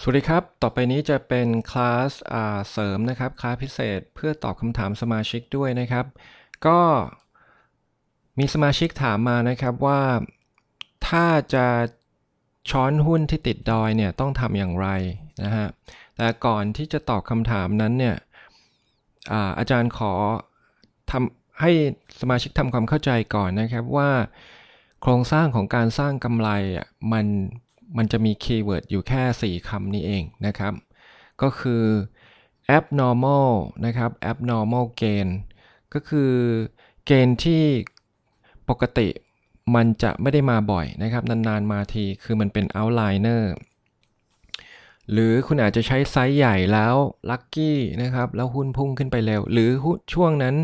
สวัสดีครับ ต่อไปนี้จะเป็นคลาสเสริมนะครับ คลาสพิเศษเพื่อตอบคำถามสมาชิกด้วยนะครับ ก็มีสมาชิกถามมานะครับว่าถ้าจะช้อนหุ้นที่ติดดอยเนี่ยต้องทำอย่างไรนะฮะ แต่ก่อนที่จะตอบคำถามนั้นเนี่ยอาอาจารย์ขอทำให้สมาชิกทำความเข้าใจก่อนนะครับว่า โครงสร้างของการสร้างกำไรอะมัน มันจะมีคีย์เวิร์ดอยู่แค่ 4คำนี้เองนะครับ ก็คือ abnormal นะครับ abnormal gain ก็คือเกณฑ์ที่ปกติมันจะไม่ได้มาบ่อยนะครับ นานๆมาทีคือมันเป็น outliner หรือคุณอาจจะใช้ไซส์ใหญ่แล้วลัคกี้นะครับ แล้วหุ้นพุ่งขึ้นไปเร็ว หรือช่วงนั้น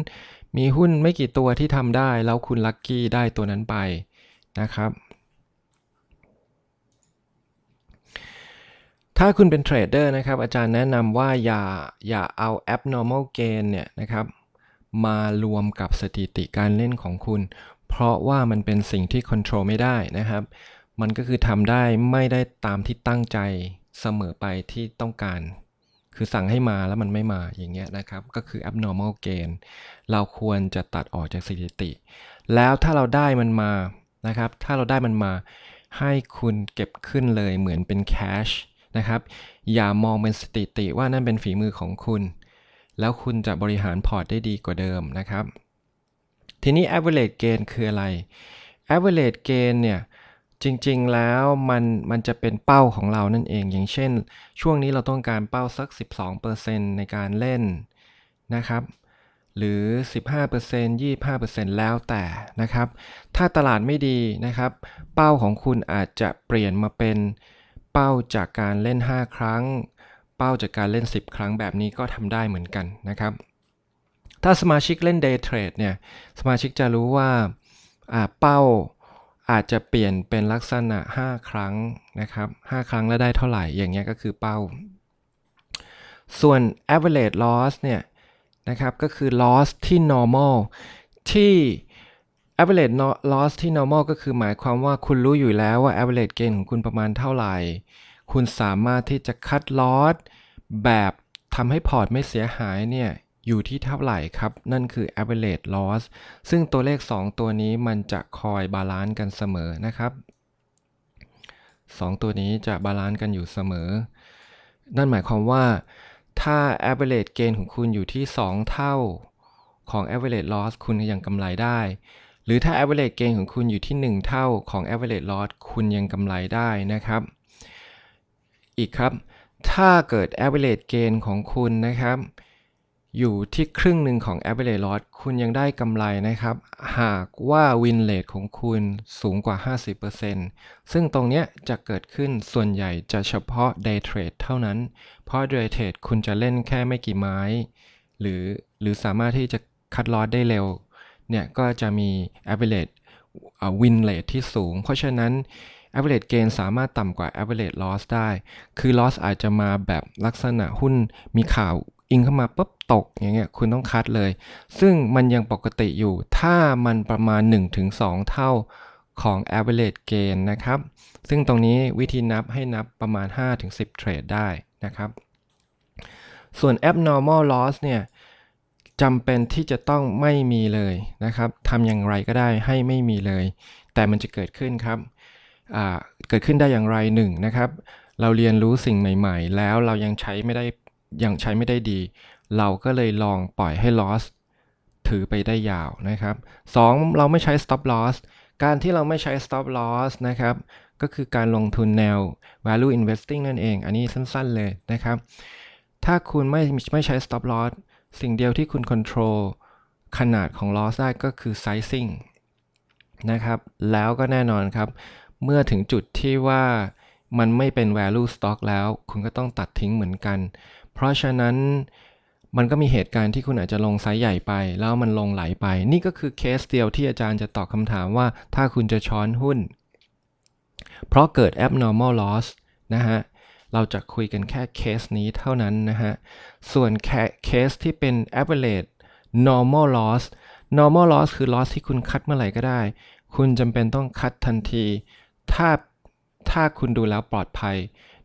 มีหุ้นไม่กี่ตัวที่ทำได้ แล้วคุณลัคกี้ได้ตัวนั้นไปนะครับ ถ้าคุณเป็นเทรดเดอร์นะครับ อาจารย์แนะนำว่าอย่าอย่าเอา abnormal gain เนี่ยนะครับ มารวมกับสถิติการเล่นของคุณ เพราะว่ามันเป็นสิ่งที่ควบคุมไม่ได้นะครับ มันก็คือทำได้ไม่ได้ตามที่ตั้งใจเสมอไปที่ต้องการ คือสั่งให้มาแล้วมันไม่มาอย่างเงี้ยนะครับ ก็คือ abnormal gain เราควรจะตัดออกจากสถิติ แล้วถ้าเราได้มันมานะครับ ถ้าเราได้มันมาให้คุณเก็บขึ้นเลยเหมือนเป็น cash นะครับ อย่ามองเป็นสถิติว่านั่นเป็นฝีมือของคุณ แล้วคุณจะบริหารพอร์ตได้ดีกว่าเดิมนะครับ ทีนี้ average gain คืออะไร average gain เนี่ยจริงๆ แล้วมันมันจะเป็นเป้าของเรานั่นเอง อย่างเช่น ช่วงนี้เราต้องการเป้าสัก 12%ในการเล่นนะครับ หรือ 15% 25%แล้วแต่นะครับ ถ้าตลาดไม่ดีนะครับ เป้าของคุณอาจจะเปลี่ยนมาเป็น เป้าจากการเล่น 5 ครั้ง เป้าจากการเล่น 10 ครั้งแบบนี้ก็ทำได้เหมือนกันนะครับ ถ้าสมาชิกเล่น day trade เนี่ยสมาชิกจะรู้ว่าเป้าอาจจะเปลี่ยนเป็นลักษณะ 5 ครั้งนะครับ5ครั้งแล้วได้เท่าไหร่อย่างเงี้ยก็คือเป้า ส่วน average loss เนี่ยนะครับก็คือ loss ที่ normal ที่ average loss ที่ normal ก็คือหมายความว่าคุณรู้อยู่แล้วว่า average gain ของคุณประมาณเท่าไหร่ คุณสามารถที่จะคัด loss แบบทำให้พอร์ตไม่เสียหายเนี่ยอยู่ที่เท่าไหร่ครับ นั่นคือ average loss ซึ่งตัวเลข 2 ตัวนี้มันจะคอยบาลานซ์กันเสมอนะครับ 2 ตัวนี้จะบาลานซ์กันอยู่เสมอ นั่นหมายความว่าถ้า average gain ของคุณอยู่ที่ 2 เท่าของ average loss คุณยังกำไรได้ หรือถ้า average gain ของคุณอยู่ที่ 1 เท่าของ average loss คุณยังกำไรได้นะครับ อีกครับ ถ้าเกิด average gain ของคุณนะครับ อยู่ที่ครึ่งหนึ่งของ average loss คุณยังได้กำไรนะครับ หากว่า win rate ของคุณสูงกว่า 50%ซึ่งตรงนี้จะเกิดขึ้นส่วนใหญ่จะเฉพาะ day trade เท่านั้น เพราะ day trade คุณจะเล่นแค่ไม่กี่ไม้ หรือหรือสามารถที่จะคัดลอสได้เร็ว เนี่ยก็จะมี average win rate ที่สูง เพราะฉะนั้น average gain สามารถต่ำกว่า average loss ได้ คือ loss อาจจะมาแบบลักษณะหุ้นมีข่าวอิงเข้ามาปุ๊บตกอย่างเงี้ยคุณต้องคัดเลย ซึ่งมันยังปกติอยู่ถ้ามันประมาณ 1-2 เท่าของ average gain นะครับ ซึ่งตรงนี้วิธีนับให้นับประมาณ 5-10 เทรดได้นะครับ ส่วน abnormal loss เนี่ย จำเป็นที่จะต้องไม่มีเลยนะครับทำอย่างไรก็ได้ให้ไม่มีเลย แต่มันจะเกิดขึ้นครับเกิดขึ้นได้อย่างไรหนึ่งนะครับ เราเรียนรู้สิ่งใหม่ ๆ แล้วเรายังใช้ไม่ได้ยังใช้ไม่ได้ดี เราก็เลยลองปล่อยให้ loss ถือไปได้ยาวนะครับ 2. เราไม่ใช้ stop loss การที่เราไม่ใช้ stop loss นะครับ ก็คือการลงทุนแนว value investing นั่นเอง อันนี้สั้นๆเลยนะครับ ถ้าคุณไม่ไม่ใช้ stop loss สิ่งเดียวที่คุณ control ขนาดของ loss ได้ก็คือ sizing นะครับ แล้วก็แน่นอนครับ เมื่อถึงจุดที่ว่ามันไม่เป็น value stock แล้ว คุณก็ต้องตัดทิ้งเหมือนกัน เพราะฉะนั้นมันก็มีเหตุการณ์ที่คุณอาจจะลงไซส์ใหญ่ไป แล้วมันลงไหลไป นี่ก็คือเคสเดียวที่อาจารย์จะตอบคำถามว่าถ้าคุณจะช้อนหุ้น เพราะเกิด abnormal loss นะฮะ เราจะคุยกันแค่เคสนี้เท่านั้นนะฮะ ส่วนเคสที่เป็น average normal loss normal loss คือ loss ที่คุณคัดเมื่อไหร่ก็ได้ คุณจำเป็นต้องคัดทันที ถ้าถ้าคุณดูแล้วปลอดภัย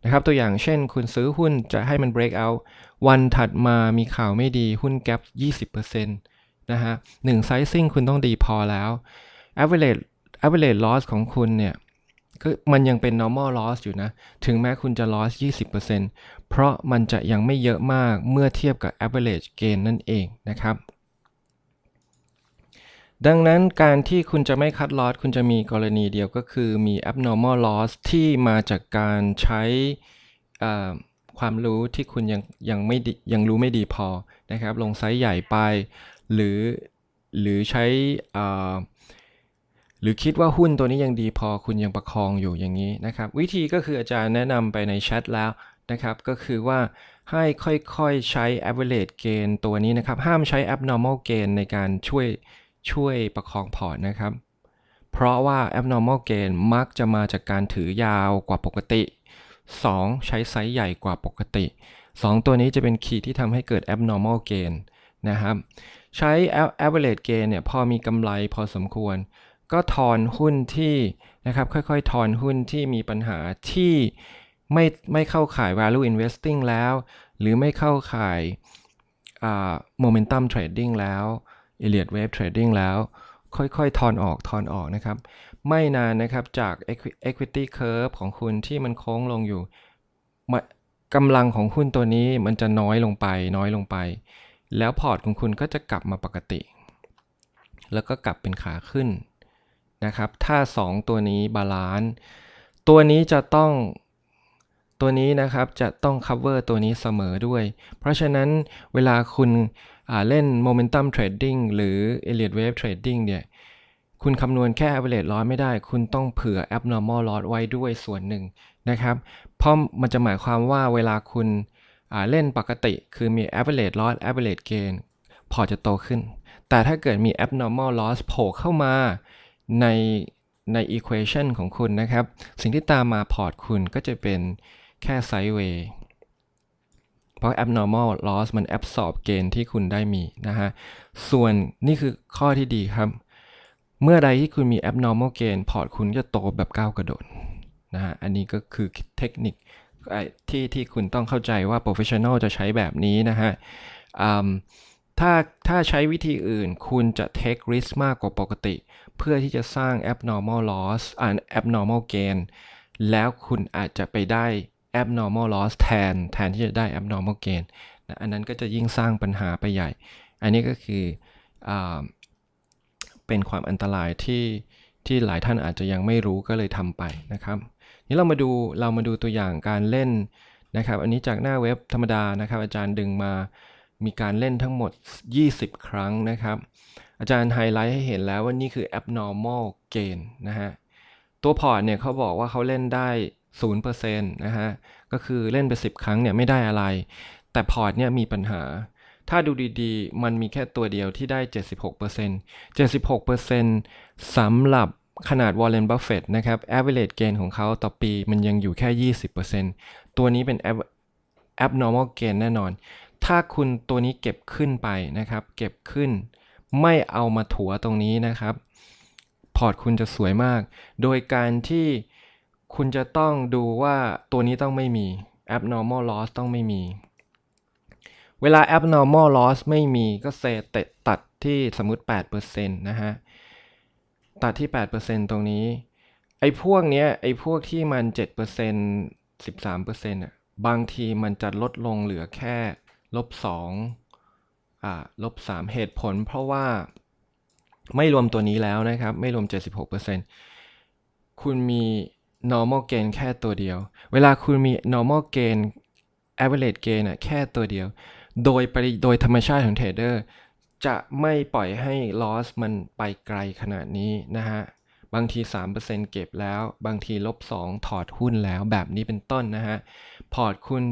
นะครับ ตัวอย่างเช่นคุณซื้อหุ้นจะให้มัน break out วันถัดมามีข่าวไม่ดีหุ้น gap 20%นะฮะหนึ่ง sizing คุณต้องดีพอแล้ว average average loss ของคุณเนี่ย ก็มันยังเป็น normal loss อยู่นะ ถึงแม้คุณจะ loss 20%เพราะมันจะยังไม่เยอะมากเมื่อเทียบกับ average gain นั่นเองนะครับดังนั้นการที่คุณจะไม่คัดลอสคุณจะมีกรณีเดียวก็คือมี abnormal loss ที่มาจากการใช้ความรู้ที่คุณยังยังไม่ยังรู้ไม่ดีพอนะครับ ลงไซส์ใหญ่ไป หรือหรือใช้ หรือคิดว่าหุ้นตัวนี้ยังดีพอคุณยังประคองอยู่อย่างนี้นะครับ วิธีก็คืออาจารย์แนะนำไปในแชทแล้วนะครับก็คือว่าให้ค่อยๆใช้ average gain ตัวนี้นะครับ ห้ามใช้ abnormal gain ในการช่วยช่วยประคองพอร์ตนะครับ เพราะว่า abnormal gain มักจะมาจากการถือยาวกว่าปกติ 2. ใช้ไซส์ใหญ่กว่าปกติ 2 ตัวนี้จะเป็นคีย์ที่ทำให้เกิด abnormal gain นะครับ ใช้ average gain เนี่ยพอมีกำไรพอสมควร ก็ทอนหุ้นที่นะครับค่อยๆทอนหุ้นที่มีปัญหาที่ไม่ไม่เข้าข่าย value investing แล้ว หรือไม่เข้าข่ายา momentum trading แล้ว Elliott Wave Trading แล้ว ค่อยๆทอนออกทอนออกนะครับ ไม่นานนะครับจาก equity curve ของคุณที่มันโค้งลงอยู่กำลังของหุ้นตัวนี้มันจะน้อยลงไปน้อยลงไป แล้วพอร์ตของคุณก็จะกลับมาปกติ แล้วก็กลับเป็นขาขึ้น นะครับ ถ้า 2 ตัวนี้บาลานซ์ตัวนี้จะต้องตัวนี้นะครับจะต้อง cover ตัวนี้เสมอด้วย เพราะฉะนั้นเวลาคุณเล่น momentum trading หรือ Elliott Wave Trading เนี่ยคุณคำนวณแค่ average loss ไม่ได้ คุณต้องเผื่อ abnormal loss ไว้ด้วยส่วนหนึ่งนะครับ เพราะมันจะหมายความว่าเวลาคุณเล่นปกติคือมี average loss average gain พอจะโตขึ้น แต่ถ้าเกิดมี abnormal loss โผล่เข้ามา ในใน equation ของคุณนะครับ สิ่งที่ตามมาพอร์ตคุณก็จะเป็นแค่ sideway เพราะ abnormal loss มัน absorb gain ที่คุณได้มีนะฮะ ส่วนนี่คือข้อที่ดีครับ เมื่อใดที่คุณมี abnormal gain พอร์ตคุณจะโตแบบก้าวกระโดดนะฮะ อันนี้ก็คือเทคนิคที่ที่คุณต้องเข้าใจว่า professional จะใช้แบบนี้นะฮะ ถ้าถ้าใช้วิธีอื่นคุณจะ take risk มากกว่าปกติ เพื่อที่จะสร้าง abnormal loss อ่า abnormal gain แล้วคุณอาจจะไปได้ abnormal loss แทน แทนที่จะได้ abnormal gain นะอันนั้นก็จะยิ่งสร้างปัญหาไปใหญ่ อันนี้ก็คืออเป็นความอันตรายที่ที่หลายท่านอาจจะยังไม่รู้ก็เลยทำไปนะครับ นี่เรามาดูเรามาดูตัวอย่างการเล่นนะครับ อันนี้จากหน้าเว็บธรรมดานะครับ อาจารย์ดึงมา มีการเล่นทั้งหมด 20 ครั้งนะครับ อาจารย์ไฮไลท์ให้เห็นแล้วว่านี่คือ abnormal gain นะฮะ ตัวพอร์ตเนี่ยเขาบอกว่าเขาเล่นได้ 0%นะฮะ ก็คือเล่นไป 10 ครั้งเนี่ยไม่ได้อะไร แต่พอร์ตเนี่ยมีปัญหา ถ้าดูดีๆ มันมีแค่ตัวเดียวที่ได้ 76% 76%สำหรับขนาด Warren Buffett นะครับ average gain ของเขาต่อปีมันยังอยู่แค่ 20%ตัวนี้เป็น abnormal gain แน่นอน ถ้าคุณตัวนี้เก็บขึ้นไปนะครับ เก็บขึ้น ไม่เอามาถัวตรงนี้นะครับ พอร์ตคุณจะสวยมาก โดยการที่คุณจะต้องดูว่าตัวนี้ต้องไม่มี abnormal loss ต้องไม่มี เวลา abnormal loss ไม่มีก็เซตตัดที่สมมติ 8%นะฮะ ตัดที่ 8%ตรงนี้ ไอ้พวกเนี้ย ไอ้พวกที่มัน 7% 13%อะบางทีมันจะลดลงเหลือแค่ ลบ2อ่าลบ3เหตุผลเพราะว่าไม่รวมตัวนี้แล้วนะครับ ไม่รวม 76%คุณมี normal gain แค่ตัวเดียว เวลาคุณมี normal gain average gain อะแค่ตัวเดียว โดยปริโดยธรรมชาติของเทรดเดอร์จะไม่ปล่อยให้ loss มันไปไกลขนาดนี้นะฮะ บางที 3%เก็บแล้ว บางทีลบ 2 ถอดหุ้นแล้วแบบนี้เป็นต้นนะฮะ พอร์ตคุณ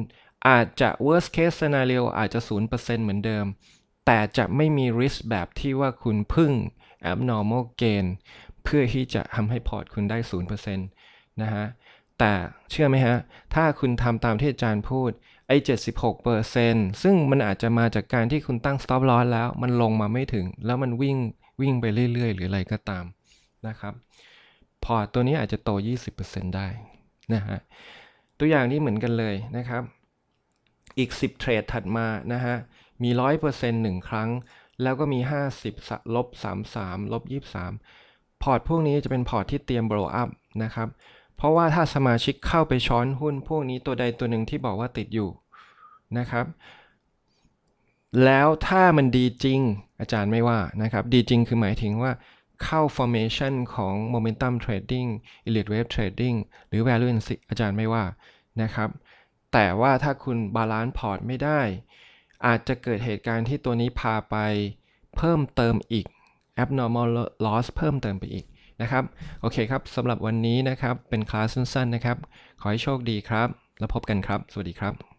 อาจจะ worst case scenario อาจจะ 0%เหมือนเดิม แต่จะไม่มี risk แบบที่ว่าคุณพึ่ง abnormal gain เพื่อที่จะทำให้พอร์ตคุณได้ 0%นะฮะ แต่เชื่อไหมฮะ ถ้าคุณทำตามที่อาจารย์พูด ไอ้ 76%ซึ่งมันอาจจะมาจากการที่คุณตั้ง stop loss แล้ว มันลงมาไม่ถึง แล้วมันวิ่งวิ่งไปเรื่อย ๆ หรืออะไรก็ตามนะครับ พอร์ตตัวนี้อาจจะโต 20%ได้นะฮะ ตัวอย่างนี้เหมือนกันเลยนะครับ อีก 10 เทรดถัดมานะฮะ มี 100%หนึ่งครั้ง แล้วก็มี 50ลบ33ลบ23 พอร์ตพวกนี้จะเป็นพอร์ตที่เตรียม blow up นะครับ เพราะว่าถ้าสมาชิกเข้าไปช้อนหุ้นพวกนี้ตัวใดตัวหนึ่งที่บอกว่าติดอยู่นะครับ แล้วถ้ามันดีจริงอาจารย์ไม่ว่านะครับ ดีจริงคือหมายถึงว่าเข้า formation ของ momentum trading elite wave trading หรือ value and aja- อาจารย์ไม่ว่านะครับ แต่ว่าถ้าคุณบาลานซ์พอร์ตไม่ได้ อาจจะเกิดเหตุการณ์ที่ตัวนี้พาไปเพิ่มเติมอีก abnormal loss เพิ่มเติมไปอีกนะครับ โอเคครับสำหรับวันนี้นะครับ เป็นคลาสสั้นๆนะครับ ขอให้โชคดีครับ แล้วพบกันครับ สวัสดีครับ